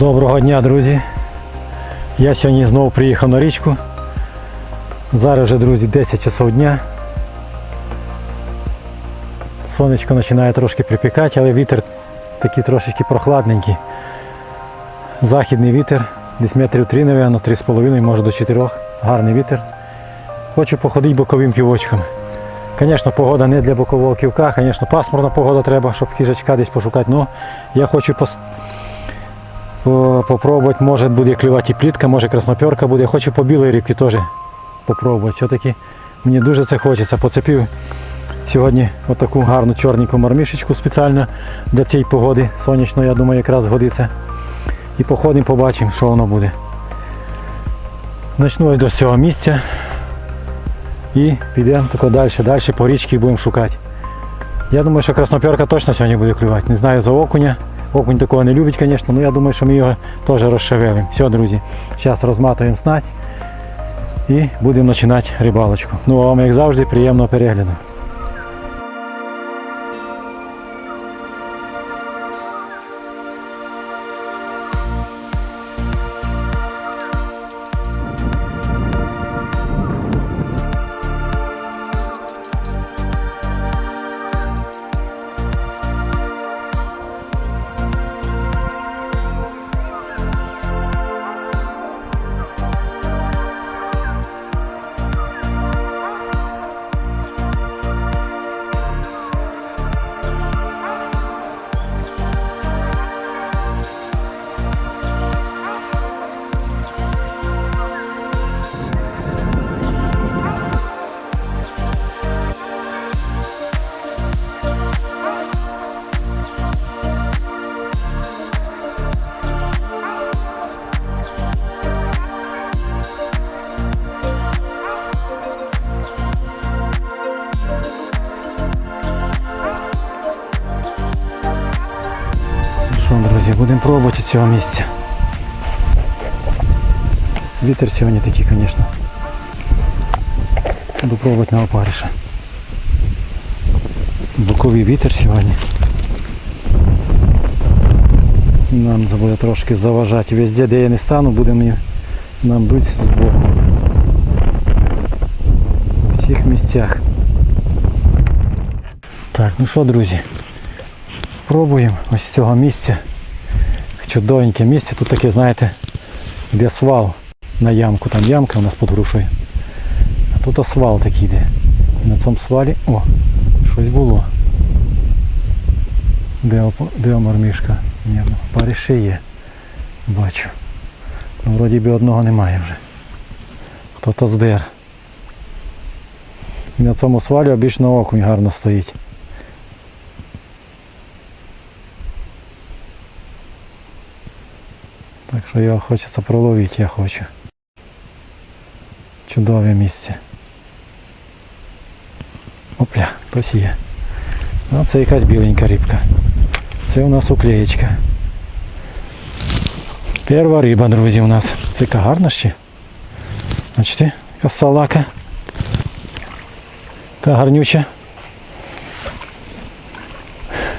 Доброго дня, друзі. Я сьогодні знову приїхав на річку. Зараз вже, друзі, 10 часов дня. Сонечко починає трошки припікати, але вітер такий трошечки прохладненький. Західний вітер, десь метрів 3, мабуть, 3,5, може до 4. Гарний вітер. Хочу походити боковим ківочком. Звісно, погода не для бокового ківка, звісно, пасмурна погода треба, щоб хижачка десь пошукати. Ну, я хочу пос... по- попробувати, може буде клювати і плітка, може красноперка буде. Хочу по білій рибці теж попробувати. Все-таки мені дуже це хочеться. Поцепив сьогодні отаку гарну чорненьку мармішечку спеціально для цієї погоди. Сонячно, я думаю, якраз годиться. І походимо, побачимо, що воно буде. Начну ось до цього місця. І підемо далі, далі по річці будемо шукати. Я думаю, що красноперка точно сьогодні буде клювати. Не знаю за окуня. Окунь такого не любить, звісно, але я думаю, що ми його теж розшавили. Все, друзі, зараз розматуємо снасть і будемо починати рибалочку. Ну а вам, як завжди, приємного перегляду. Цього місця. Вітер сьогодні такий, звісно. Буду пробувати на опариша. Боковий вітер сьогодні. Нам буде трошки заважати. Везде, де я не стану, буде нам бути з боку. У всіх місцях. Так, ну що, друзі, пробуємо ось з цього місця. Чудовеньке місце. Тут таке, знаєте, де свал на ямку. Там ямка у нас під грушею. А тут асфальт такий йде. І на цьому свалі... О, щось було. Де, де мормішка? Ні, ну, парі ще є. Бачу. Ну, вроді би одного немає вже. Хто-то здер. І на цьому свалі обічно окунь гарно стоїть. Що його хочеться проловити, я хочу. Чудове місце. Опля, хтось є. Ну, це якась біленька рибка. Це у нас уклеєчка. Перша риба, друзі, у нас. Це гарна ще. Бачите, яка салака. Яка гарнюча.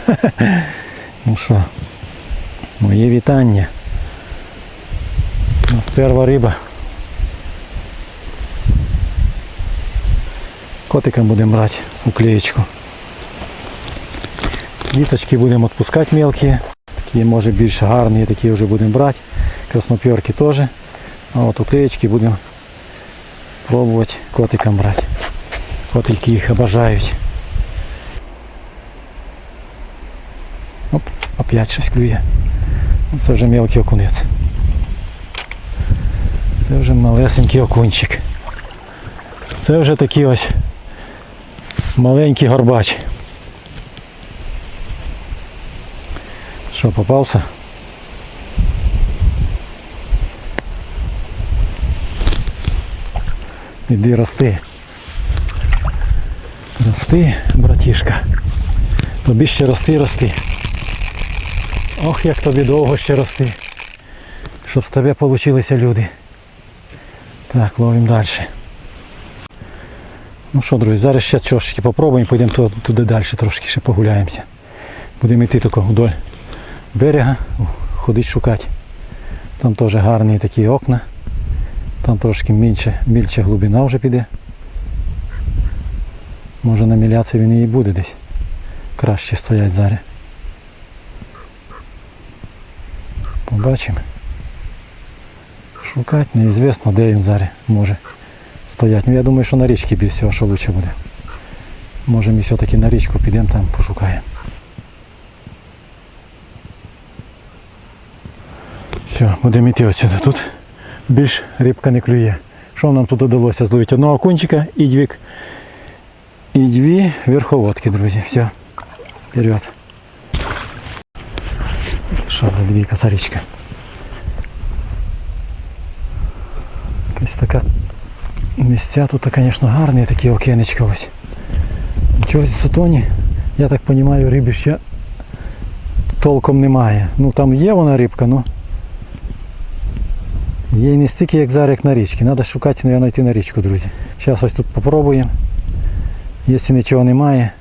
Ну що, моє вітання. У нас перша риба. Котика будемо брати уклеечку. Віточки будемо відпускати мелкі. Такі може більш гарні, такі вже будемо брати. Красноперки теж. А от уклеечки будемо пробувати котикам брати. Котики їх обожають. Оп, опять щось клює. Це вже мелкий окунець. Це вже малесенький окунчик. Це вже такий ось маленький горбач. Що, попався? Іди рости. Рости, братішка. Тобі ще рости, рости. Ох, як тобі довго ще рости. Щоб з тебе получилися люди. Так, ловимо далі. Ну що, друзі, зараз ще трошки попробуємо, підемо туди далі трошки ще погуляємося. Будемо йти тако вдоль берега, ходити шукати Там теж гарні такі окна. Там трошки менше, більше глибина вже піде. Може на міляці він і буде десь. Краще стоять зараз. Побачимо. Шукати неізвісно, де він зараз може стояти. Ну я думаю, що на річці більш всього, що краще буде. Може ми все-таки на річку підемо там пошукаємо. Все, будемо йти отсюди. Тут більш рибка не клює. Що нам тут вдалося зловити? Одного окунчика і дві, і дві верховодки, друзі. Все, вперед. Що дві косарічка. Якась така місця тут, звісно, гарні такі окенечка ось. Чогось в Сатоні, я так розумію, риби ще толком немає. Ну там є вона рибка, ну є не стільки, як зараз, як на річці. Треба шукати, мабуть, йти на річку, друзі. Зараз ось тут попробуємо. Якщо нічого немає,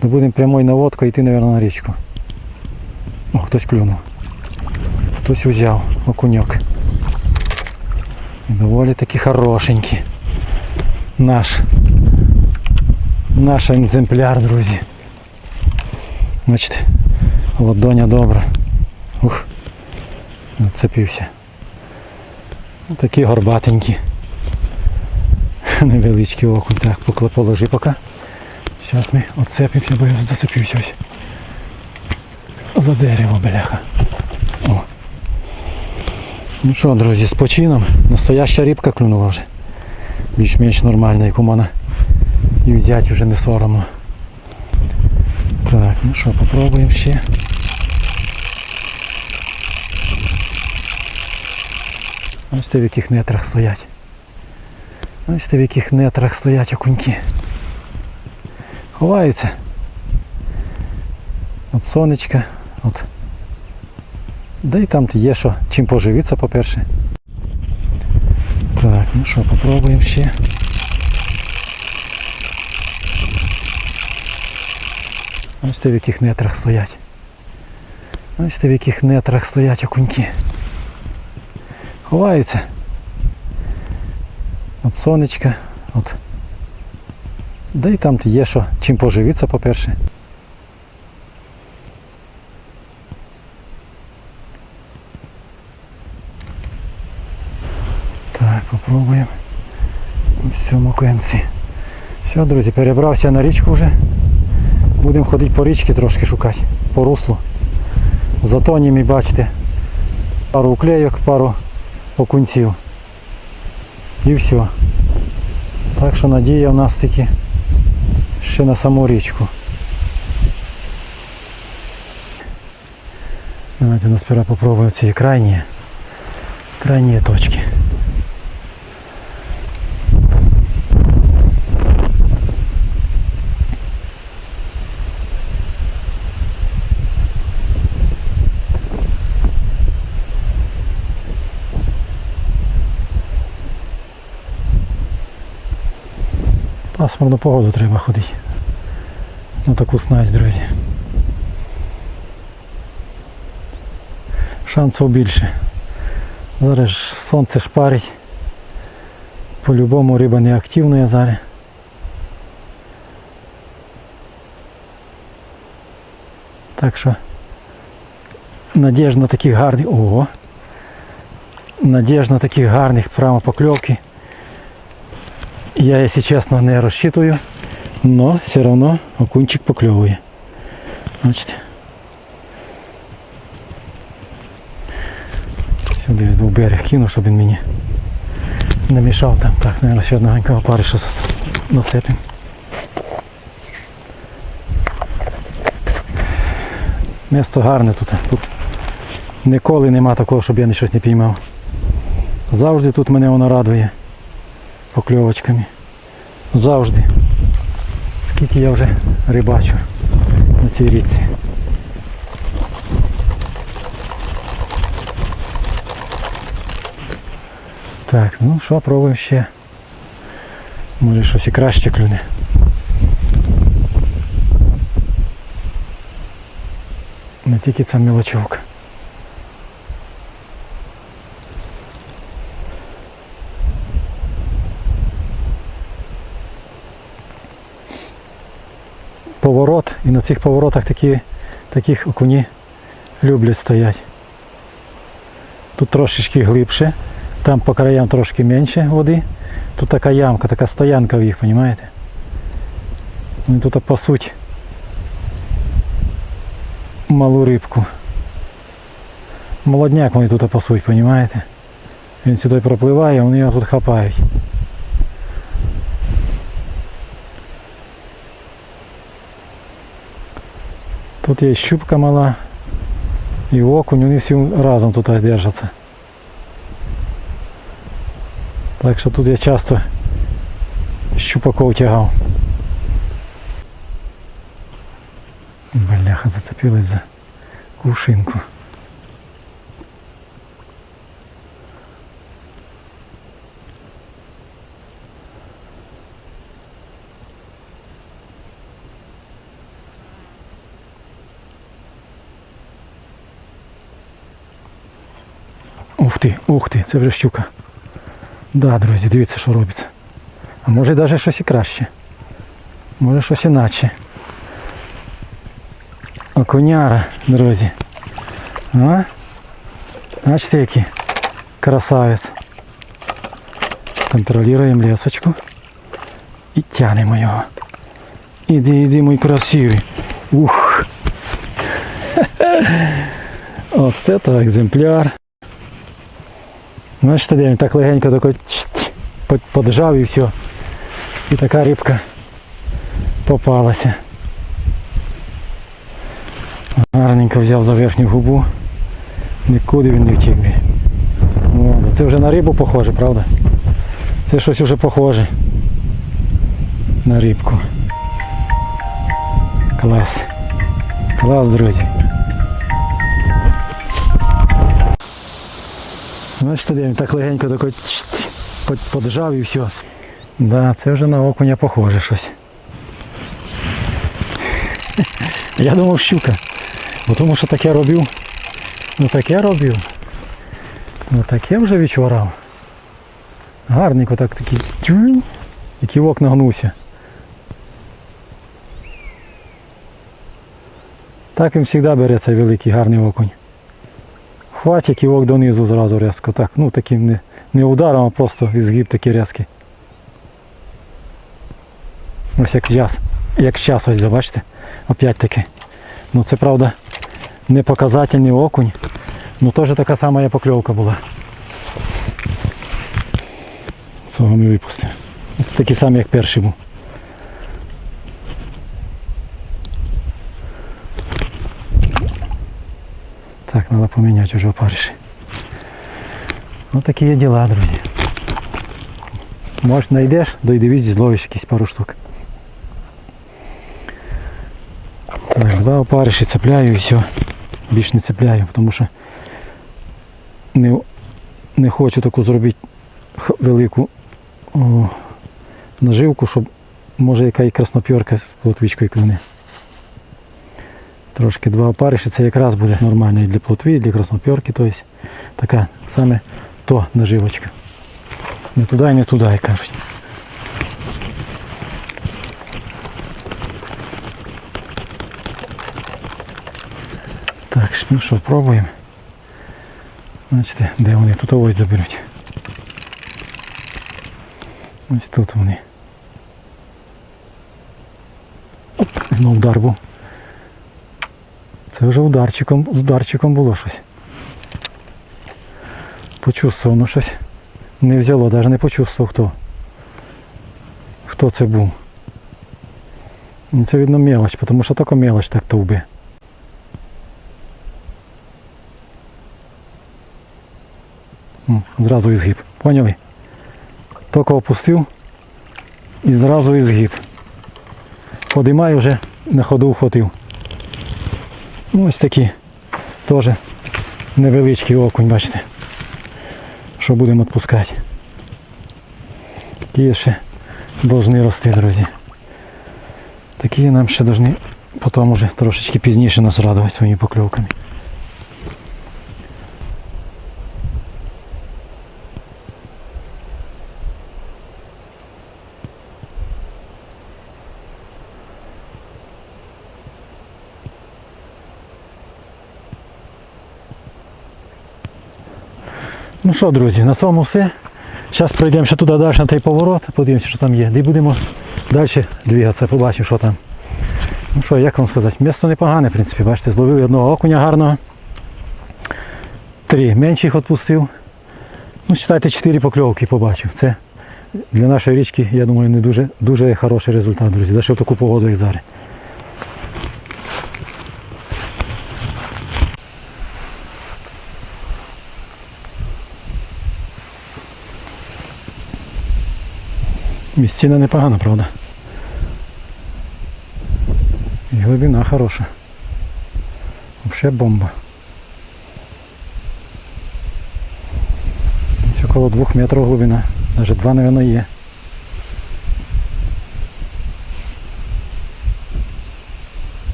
то будемо прямою наводкою йти, мабуть, на річку. О, хтось клюнув. Хтось взяв окуньок. Доволі таки хорошенький. Наш. Наш екземпляр, друзі. Бачите, ладоня добра. Ух, нацепився. Такі горбатенькі. Невеличкий окунь. Так, покла- положи поки. Зараз ми оцепимося, бо я зацепився ось. За дерево, бляха. Ну що, друзі, з почином. Настояща рибка клюнула вже. Більш-менш нормальна, яку можна і взяти вже не соромно. Так, ну що, попробуємо ще. Бачите, в яких нетрах стоять. Бачите, в яких нетрах стоять окуньки. Ховаються. От сонечка, от. Да і там є що, чим поживитися, по-перше. Так, ну що, попробуємо ще. Бачите, в яких нетрах стоять. Бачите, в яких нетрах стоять окуньки. Ховаються. От сонечка, от. Да і там є що, чим поживитися, по-перше. Так, попробуємо. В цьому кінці. Все, друзі, перебрався на річку вже. Будемо ходити по річці трошки шукати, по руслу. Зато ними бачите. Пару уклейок, пару окунців. І все. Так що надія в нас тільки ще на саму річку. Давайте нас сперва попробуємо ці крайні, крайні точки. Пасмурну погоду треба ходити. На таку снасть, друзі. Шансів більше. Зараз ж сонце шпарить. По-любому риба не активна зараз. Так що надіж на таких гарних... Ого! Надіж на таких гарних прямо покльовки. Я, если честно, не рассчитываю, но все равно окунчик поклевывает. Значит, сюди з двох берег кину, щоб він мені не мішав там. Так, наверное, ще одного опариша зас- нацепим. Місто гарне тут. Тут ніколи нема такого, щоб я щось не піймав. Завжди тут мене воно радує покльовочками. Завжди. Скільки я вже рибачу на цій річці. Так, ну що, пробуємо ще. Може щось і краще клюне. Не тільки ця мілочовка. Поворот, і на цих поворотах такі, таких окуні люблять стоять. Тут трошечки глибше, там по краям трошки менше води. Тут така ямка, така стоянка в їх, розумієте? Вони тут пасуть малу рибку. Молодняк вони тут пасуть, розумієте? Він сюди пропливає, вони його тут хапають. Тут є щупка мала і окунь, вони всі разом тут держаться. Так що тут я часто щупаков тягав. Бляха, зацепилась за кувшинку. Ух ти, ух ти, це вже щука. Да, друзі, дивіться, що робиться. А може навіть щось і краще. Може щось іначе. Окуняра, друзі. А? Бачите, який красавець. Контролюємо лесочку. І тянемо його. Іди, іди, мій красивий. Ух. Оце то екземпляр. Бачите, де він так легенько тако поджав і все. І така рибка попалася. Гарненько взяв за верхню губу. Нікуди він не втік би. Це вже на рибу похоже, правда? Це щось вже похоже. На рибку. Клас. Клас, друзі. Бачите, де він так легенько тако поджав і все. Да, це вже на окуня похоже щось. Я думав щука. Бо тому що таке робив. Ну таке робив. Ну таке вже відчворав. Гарненько так такий тюнь, і ківок нагнувся. Так він завжди бере цей великий гарний окунь. Хватить ківок донизу зразу різко. Так, ну таким не, не ударом, а просто згиб такий різкий. Ось як час. Як час ось, бачите? Опять таки. Ну це правда не показательний окунь. Ну теж така сама покльовка була. Цього ми випустимо. Це такий самий, як перший був. Так, треба поміняти вже опариші. Ось такі є діла, друзі. Може знайдеш, дойдивись, зловиш якісь пару штук. Так, два опариші цепляю і все. Більш не цепляю, тому що не, не хочу таку зробити велику наживку, щоб може яка і краснопьорка з плотвичкою клюне. Трошки два опариші, це якраз буде нормально і для плотви, і для краснопьорки, тобто така саме то наживочка. Не туди і не туди, як кажуть. Так, ну що, пробуємо. Бачите, де вони тут ось доберуть. Ось тут вони. Знов удар був. Це вже ударчиком, ударчиком було щось. Почувствував, ну щось не взяло, навіть не почувствував хто. Хто це був. Ну, Це видно мелоч, тому що тільки мелоч так товби. Зразу і згиб. Поняли? Тільки опустив і зразу і згиб. Подимаю вже на ходу вхватив. Ну, ось такі теж невеличкий окунь, бачите. Що будемо відпускати. Такі ще повинні рости, друзі. Такі нам ще повинні потім уже трошечки пізніше нас радувати своїми покльовками. Що, друзі, на цьому все. Зараз пройдемо ще туди далі на той поворот, подивимося, що там є. І будемо далі двигатися, побачимо, що там. Ну що, як вам сказати, місто непогане, в принципі, бачите, зловили одного окуня гарного. Три менших відпустив. Ну, читайте, чотири покльовки побачив. Це для нашої річки, я думаю, не дуже, дуже хороший результат, друзі. Лише в таку погоду, як зараз. Місцина непогана, правда? І глибина хороша. Взагалі бомба. Це около двох метрів глибина. Навіть два, мабуть, є.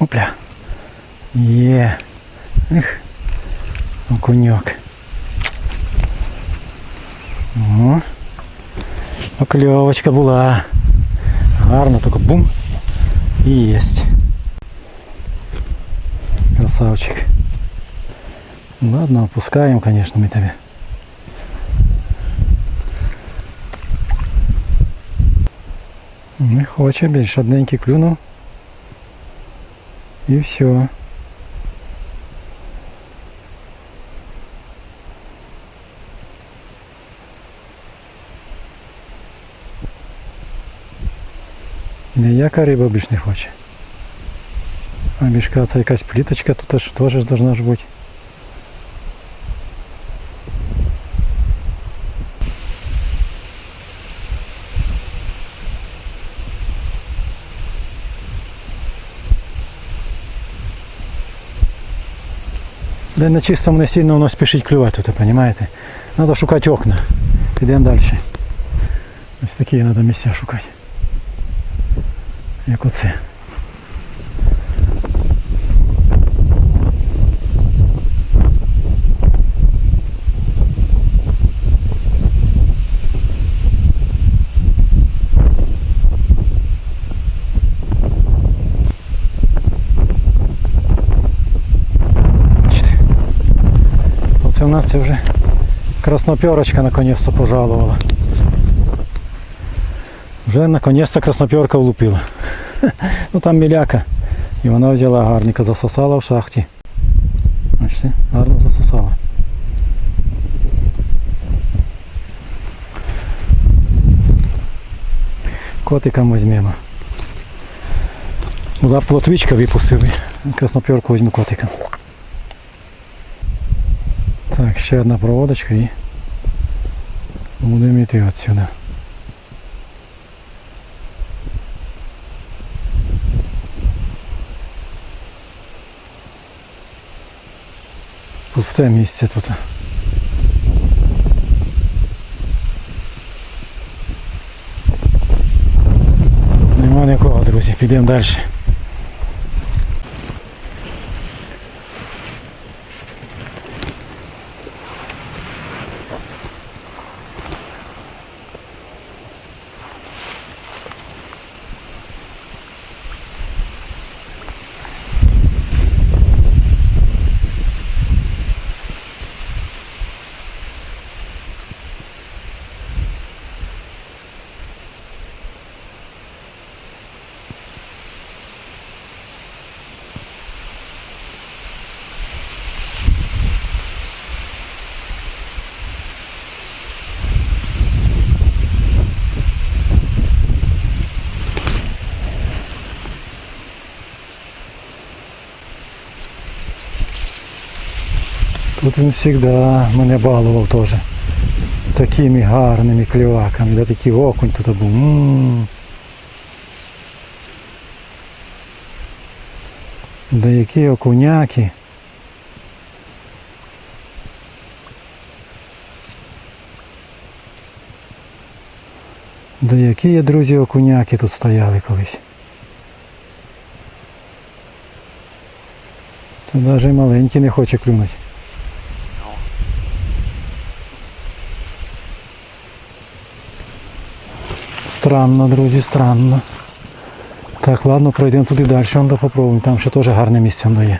Опля. Є. Ех. Окуньок. О. Покльовочка була. Гарно, тільки бум. І єсть. Красавчик. Ладно, опускаємо, конечно, ми тебе. Не хоче більш одненький клюнув. І все. Ніяка риба більш не хоче. А мішка це якась пліточка тут аж теж должна ж бути. Де на чистому не сильно воно спішить клювати тут, розумієте? Треба шукати окна. Підемо далі. Ось такі треба місця шукати. Як оце. Нас це вже красноперочка наконец-то пожаловала. Вже наконец-то красноперка влупила. Ну там міляка. І вона взяла гарненько, засосала в шахті. Бачите, гарно засосала. Котикам візьмемо. Була плотвичка випустили. Красноперку візьму котика. Так, ще одна проводочка і будемо йти отсюда. Пусте місце тут. Нема нікого, друзі, підемо далі. Тут він завжди мене балував теж. Такими гарними кліваками. Да такий окунь тут був. М. Да які окуняки. Да які є, друзі, окуняки тут стояли колись. Це навіть маленький не хоче клюнути. Странно, друзі, странно. Так, ладно, пройдемо туди далі, вон попробуємо. Там ще теж гарне місце воно є.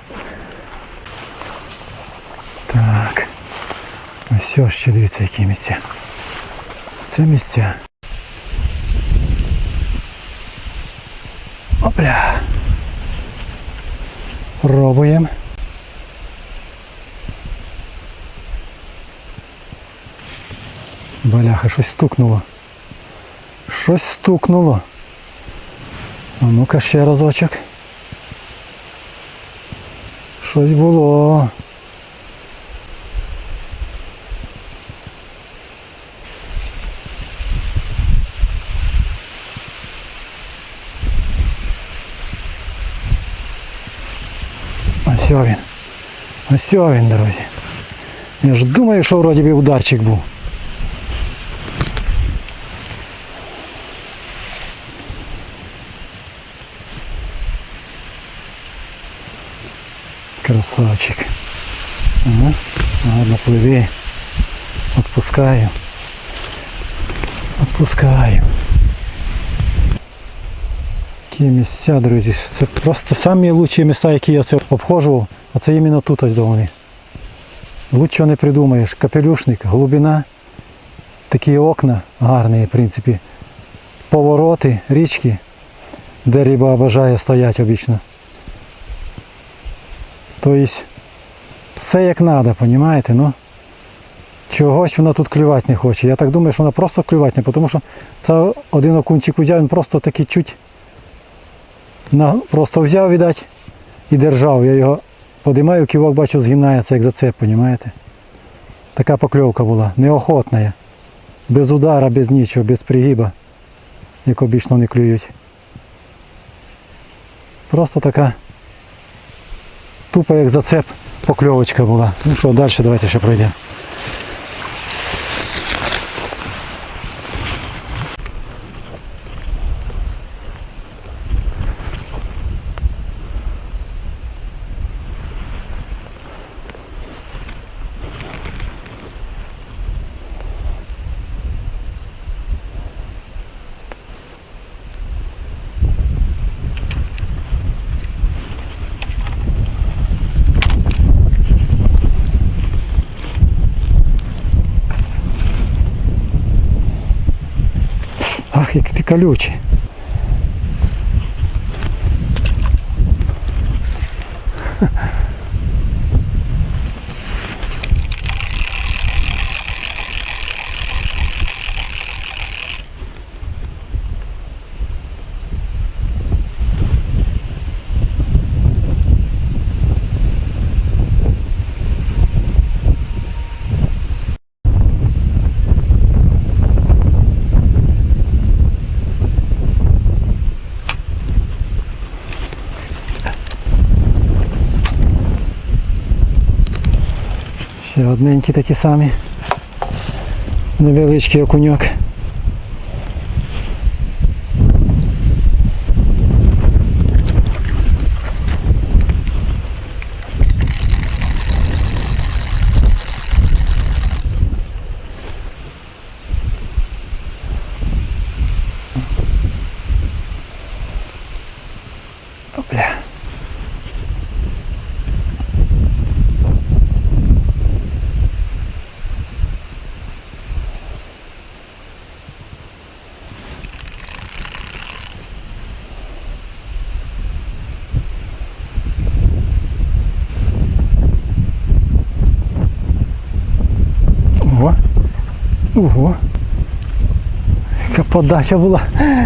Так. Ось ще дивіться, які місця. Це місця. Опля. Пробуємо. Баляха, щось стукнуло. Щось стукнуло. А ну-ка ще разочок. Щось було. Ось він. Ось він, друзі. Я ж думаю, що вроді би ударчик був. Красавчик. Ага. Ладно, пливи. Отпускаю. Отпускаю. Які місця, друзі. Це просто самі лучші місця, які я це обходжував. А це іменно тут ось вони. Лучшого не придумаєш. Капелюшник, глибина, такі окна гарні, в принципі. Повороти, річки, де риба бажає стояти обично. Тобто все як треба, розумієте? Ну, чогось вона тут клювати не хоче. Я так думаю, що вона просто клювати не, тому що це один окунчик взяв, він просто такий чуть просто взяв, віддать, і держав. Я його подимаю, ківок бачу, згинається, як зацеп, розумієте? Така покльовка була, неохотна. Без удара, без нічого, без пригиба, як обічно не клюють. Просто така тупо як зацеп покльовочка була. Ну що, далі давайте ще пройдемо. Ти колючий. Ще одненькі такі самі. Невеличкий окуньок. Опля. Ого. Ого. Яка подача була.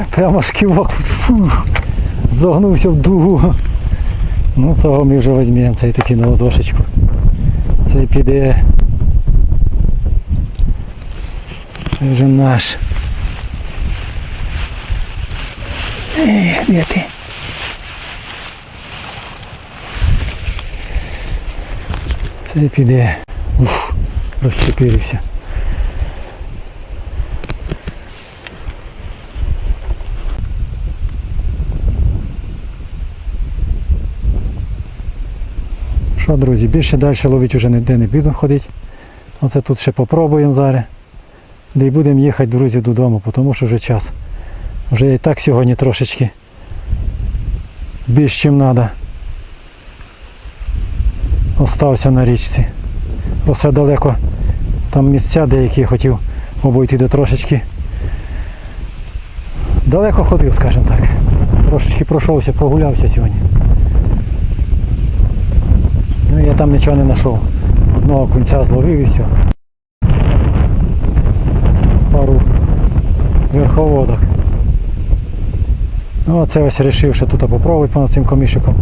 Прямо шківок. Зогнувся в дугу. Ну цього ми вже візьмемо, цей такий на ладошечку. Цей піде. Це вже наш. Ех, де ти? Цей піде. Уф, розчепирився. Що, друзі, більше далі ловити вже ніде не буду ходити. Оце тут ще попробуємо зараз. Де й будемо їхати, друзі, додому, тому що вже час Вже і так сьогодні трошечки більш чим треба. Остався на річці. Осе далеко. Там місця деякі хотів обійти де трошечки. Далеко ходив, скажімо так. Трошечки пройшовся, прогулявся сьогодні. Ну я там нічого не знайшов. Одного кінця зловив і все. Пару верховодок. Ну а це ось вирішив, що тут попробувати понад цим комішиком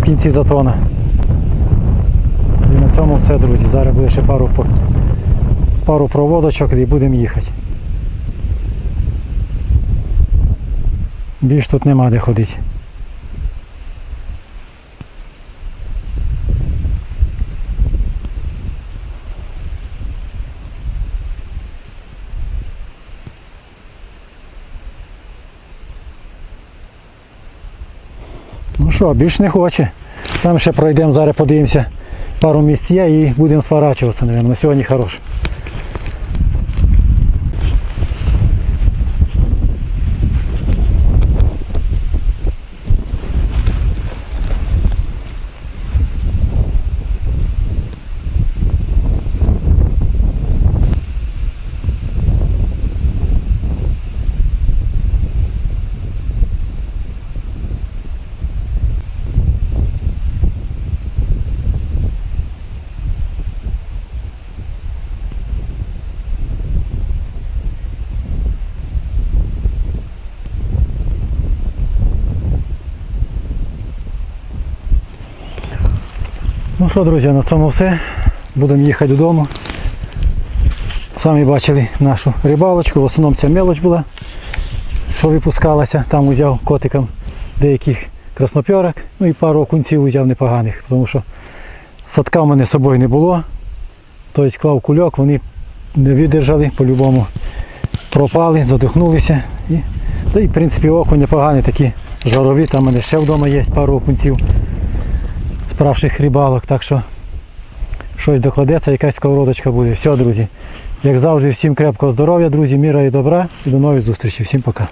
в кінці затона. І на цьому все, друзі. Зараз буде ще пару, пару проводочок і будемо їхати. Більш тут нема де ходити. Що, більш не хоче. Там ще пройдемо, зараз подивимося пару місць є і будемо сворачуватися, мабуть. На сьогодні хороше. Ну що, друзі, на цьому все. Будемо їхати додому. Самі бачили нашу рибалочку, в основному ця мелоч була, що випускалася. Там узяв котикам деяких краснопьорок, ну і пару окунців узяв непоганих, тому що садка в мене з собою не було. Тобто клав кульок, вони не видержали, по-любому пропали, задихнулися. І, та й в принципі окунь непоганий, такі жарові, там у мене ще вдома є пару окунців з правших рибалок, так що щось докладеться, якась сковородочка буде. Все, друзі. Як завжди, всім крепкого здоров'я, друзі, міра і добра і до нових зустрічей. Всім пока.